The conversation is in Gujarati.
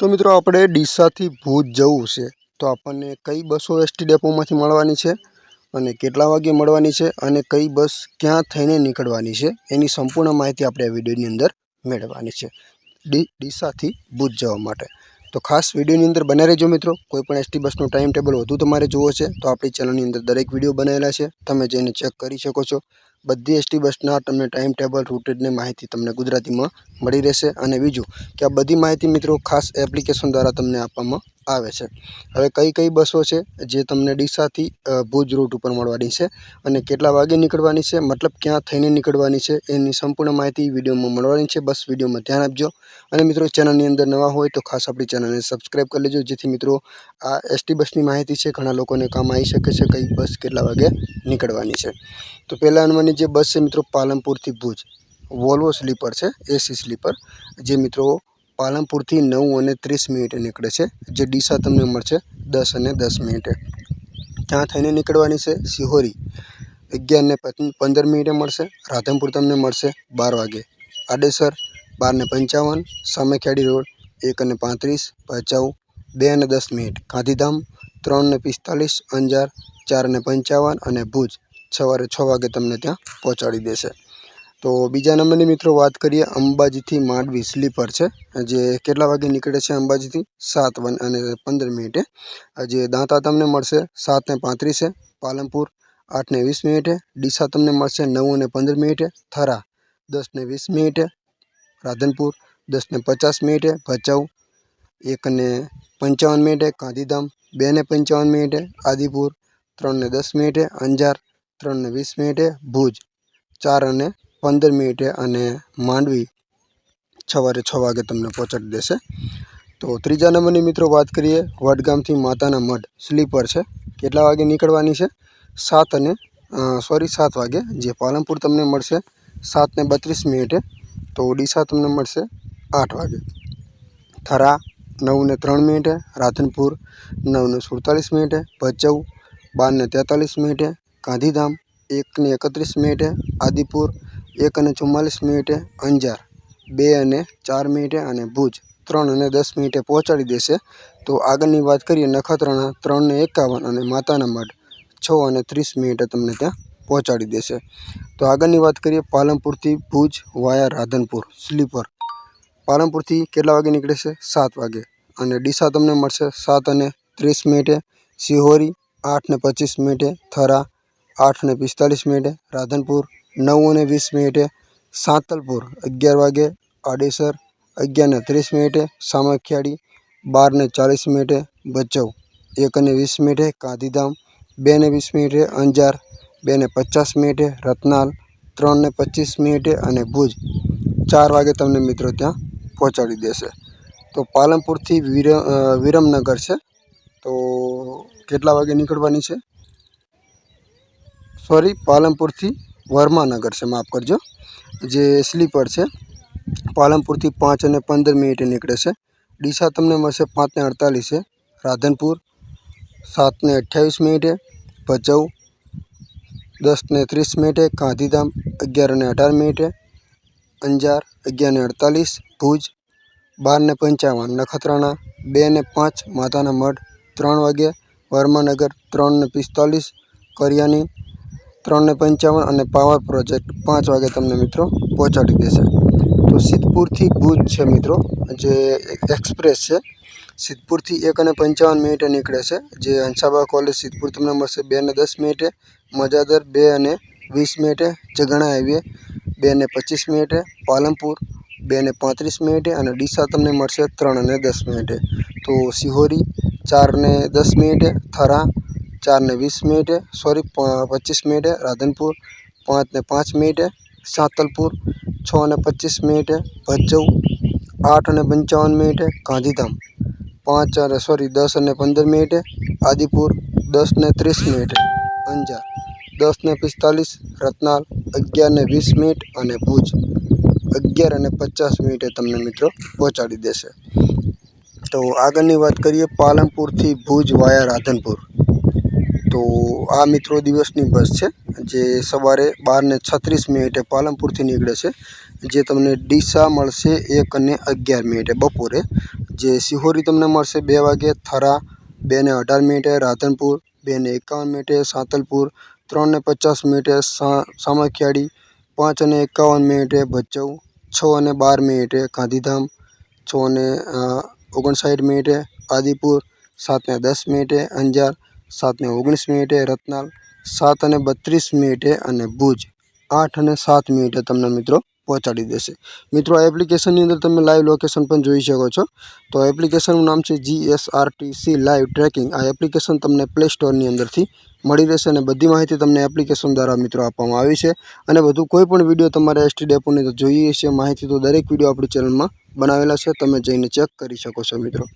તો મિત્રો આપણે ડીસાથી ભુજ જવું છે. તો આપણને કઈ બસો એસટી ડેપોમાંથી મળવાની છે અને કેટલા વાગે મળવાની છે અને કઈ બસ ક્યાં થઈને નીકળવાની છે એની સંપૂર્ણ માહિતી આપણે આ વિડીયોની અંદર મેળવવાની છે. ડી, ડીસાથી ભુજ જવા માટે. તો ખાસ વિડીયોની અંદર બને રહેજો મિત્રો. કોઈ પણ એસટી બસનો ટાઈમ ટેબલ વધુ તમારે જોવો છે તો આપણી ચેનલની અંદર દરેક વીડિયો બનાવેલા છે. તમે જઈને ચેક કરી શકો છો. બધી એસટી બસના તમને ટાઈમ ટેબલ રૂટેડની માહિતી તમને ગુજરાતીમાં મળી રહેશે. અને બીજું, કે આ બધી માહિતી મિત્રો ખાસ એપ્લિકેશન દ્વારા તમને આપવામાં આવે છે. હવે કઈ કઈ બસો છે જે તમને ડીસાથી ભુજ રૂટ ઉપર મળવાની છે અને કેટલા વાગે નીકળવાની છે, મતલબ ક્યાં થઈને નીકળવાની છે, એની સંપૂર્ણ માહિતી વિડીયોમાં મળવાની છે. બસ વિડીયોમાં ધ્યાન આપજો. અને મિત્રો, ચેનલની અંદર નવા હોય તો ખાસ આપણી ચેનલને સબસ્ક્રાઈબ કરી લેજો, જેથી મિત્રો આ એસટી બસની માહિતી છે, ઘણા લોકોને કામ આવી શકે છે કઈ બસ કેટલા વાગે નીકળવાની છે. તો પહેલા નંબરની જે બસ છે મિત્રો, પાલનપુરથી ભુજ. વોલ્વો સ્લીપર છે એસી સ્લીપર, જે મિત્રો પાલનપુરથી નવ અને ત્રીસ મિનિટે નીકળે છે, જે ડીસા તમને મળશે દસ અને દસ મિનિટે. ત્યાં થઈને નીકળવાની છે સિહોરી. અગિયાર ને પંદર મિનિટે મળશે, રાધનપુર તમને મળશે બાર વાગે. આડેસર બાર ને પંચાવન, સામેખેડી રોડ એક અને પાંત્રીસ, ભચાઉ બે અને દસ મિનિટ. ગાંધીધામ ત્રણ ને પિસ્તાલીસ, અંજાર ચાર ને પંચાવન અને ભુજ સવારે છ વાગે તમને ત્યાં પહોંચાડી દેશે. તો બીજા નંબરની મિત્રો વાત કરીએ અંબાજીથી માંડવી સ્લીપર છે. જે કેટલા વાગે નીકળે છે અંબાજીથી? સાત અને પંદર મિનિટે. જે દાંતા તમને મળશે સાત ને પાંત્રીસે, પાલનપુર આઠ ને વીસ મિનિટે, ડીસા તમને મળશે નવ અને પંદર મિનિટે, થરા દસ ને વીસ મિનિટે, રાધનપુર દસ ને પચાસ મિનિટે, ભચાઉ એક ને પંચાવન મિનિટે, ગાંધીધામ બે ને પંચાવન મિનિટે, આદિપુર ત્રણ ને દસ મિનિટે, અંજાર ત્રણ ને વીસ મિનિટે, ભુજ ચાર અને પંદર મિનિટે અને માંડવી સવારે છ વાગે તમને પહોંચાડી દેશે. તો ત્રીજા નંબરની મિત્રો વાત કરીએ, વડગામથી માતાના મઢ, સ્લીપર છે. કેટલા વાગે નીકળવાની છે? સાત અને સોરી સાત વાગે. જે પાલનપુર તમને મળશે, સાત ને બત્રીસ મિનિટે. તો ઓડિશા તમને મળશે, આઠ વાગે. થરા, નવ ને ત્રણ મિનિટે. રાધનપુર, નવ ને સુડતાલીસ મિનિટે. ભચાઉ બાર ને તેતાલીસ મિનિટે. ગાંધીધામ, એક ને એકત્રીસ મિનિટે. આદિપુર એક અને ચુમ્માલીસ મિનિટે અંજાર, બે અને ચાર મિનિટે અને ભુજ, ત્રણ અને દસ મિનિટે પહોંચાડી દેશે. તો આગળની વાત કરીએ નખત્રાણા ત્રણને એકાવન અને માતાના મઢ, છ અને ત્રીસ મિનિટે તમને ત્યાં પહોંચાડી દેશે. તો આગળની વાત કરીએ પાલનપુરથી ભુજ વાયા રાધનપુર, સ્લીપર. પાલનપુરથી કેટલા વાગે નીકળે છે સાત વાગે. અને ડીસા તમને મળશે સાત અને ત્રીસ મિનિટે. સિહોરી આઠ ને પચીસ મિનિટે. થરા આઠ ને પિસ્તાલીસ મિનિટે રાધનપુર, નવ અને વીસ મિનિટે સાંતલપુર, અગિયાર વાગે આડેસર, અગિયાર ને ત્રીસ મિનિટે સામખિયાળી, બાર ને ચાલીસ મિનિટે ભચાઉ, એક અને વીસ મિનિટે ગાંધીધામ, બે ને વીસ મિનિટે અંજાર, બે ને પચાસ મિનિટે રતનાલ, ત્રણ ને પચીસ મિનિટે અને ભુજ. ચાર વાગે તમને મિત્રો ત્યાં પહોંચાડી દેશે. તો પાલનપુરથી વિર વિરમનગર છે. તો કેટલા વાગે નીકળવાની છે? સોરી, પાલનપુરથી વર્માનગર છે, માફ કરજો. જે સ્લીપર છે, પાલનપુરથી પાંચ અને પંદર મિનિટે નીકળે છે. ડીસા તમને મળશે પાંચ ને અડતાલીસે રાધનપુર સાત ને અઠ્યાવીસ મિનિટે ભચાઉ દસ ને ત્રીસ મિનિટે, ગાંધીધામ અગિયાર અને અઢાર મિનિટે, અંજાર અગિયાર ને અડતાલીસ, ભુજ બાર ને પંચાવન, નખત્રાણા બે ને પાંચ માતાના મઢ ત્રણ વાગ્યે, વર્માનગર ત્રણ ને પિસ્તાલીસ, કરિયાની ત્રણ ને પંચાવન અને પાવર પ્રોજેક્ટ પાંચ વાગે તમને મિત્રો પહોંચાડી દેશે. તો સિદ્ધપુરથી ભુજ છે મિત્રો, જે એક્સપ્રેસ છે. સિદ્ધપુરથી એક અને પંચાવન મિનિટે નીકળે છે. જે હંસાબા કોલેજ સિદ્ધપુર તમને મળશે બે ને દસ મિનિટે, મજાદર બે અને વીસ મિનિટે, જગણા હાઈવે બે ને પચીસ મિનિટે, પાલનપુર બે ને પાંત્રીસ મિનિટે અને ડીસા તમને મળશે ત્રણ અને દસ મિનિટે. તો સિહોરી ચાર ને દસ મિનિટે, થરા ચાર ને વીસ મિનિટે સોરી પચીસ મિનિટે રાધનપુર પાંચને પાંચ મિનિટે સાંતલપુર છ અને પચીસ મિનિટે ભચાઉ આઠ અને પંચાવન મિનિટે ગાંધીધામ પાંચ અને સોરી દસ અને પંદર મિનિટે આદિપુર દસ ને ત્રીસ મિનિટે અંજાર દસ ને પિસ્તાલીસ રતનાલ અગિયાર ને વીસ મિનિટ અને ભુજ અગિયાર અને પચાસ મિનિટે તમને મિત્રો પહોંચાડી દેશે. તો આગળની વાત કરીએ પાલનપુરથી ભુજ વાયા રાધનપુર. તો આ મિત્રો દિવસની બસ છે, જે સવારે બાર ને છત્રીસ મિનિટે પાલનપુરથી નીકળે છે. જે તમને ડીસા મળશે એક અને અગિયાર મિનિટે બપોરે. જે સિહોરી તમને મળશે બે વાગે, થરા બે ને અઢાર મિનિટે, રાધનપુર બે ને એકાવન મિનિટે, સાંતલપુર ત્રણ ને પચાસ મિનિટે સામખિયાળી પાંચ અને એકાવન મિનિટે, ભચાઉ છ અને બાર મિનિટે, ગાંધીધામ છ અને ઓગણસાઠ મિનિટે, આદિપુર સાત ને દસ મિનિટે, અંજાર સાત ને ઓગણીસ મિનિટે રતનાલ, સાત અને બત્રીસ મિનિટે અને ભુજ, આઠ અને સાત મિનિટે તમને મિત્રો પહોંચાડી દેશે. મિત્રો, આ એપ્લિકેશનની અંદર તમે લાઈવ લોકેશન પણ જોઈ શકો છો. તો એપ્લિકેશનનું નામ છે જીએસઆરટીસી લાઈવ ટ્રેકિંગ આ એપ્લિકેશન તમને પ્લે સ્ટોરની અંદરથી મળી રહેશે અને બધી માહિતી તમને એપ્લિકેશન દ્વારા મિત્રો આપવામાં આવી છે. અને બધું કોઈ પણ વીડિયો તમારે એસટી ડેપોની તો જોઈએ છે, માહિતી તો દરેક વીડિયો આપણી ચેનલમાં બનાવેલા છે. તમે જઈને ચેક કરી શકો છો મિત્રો.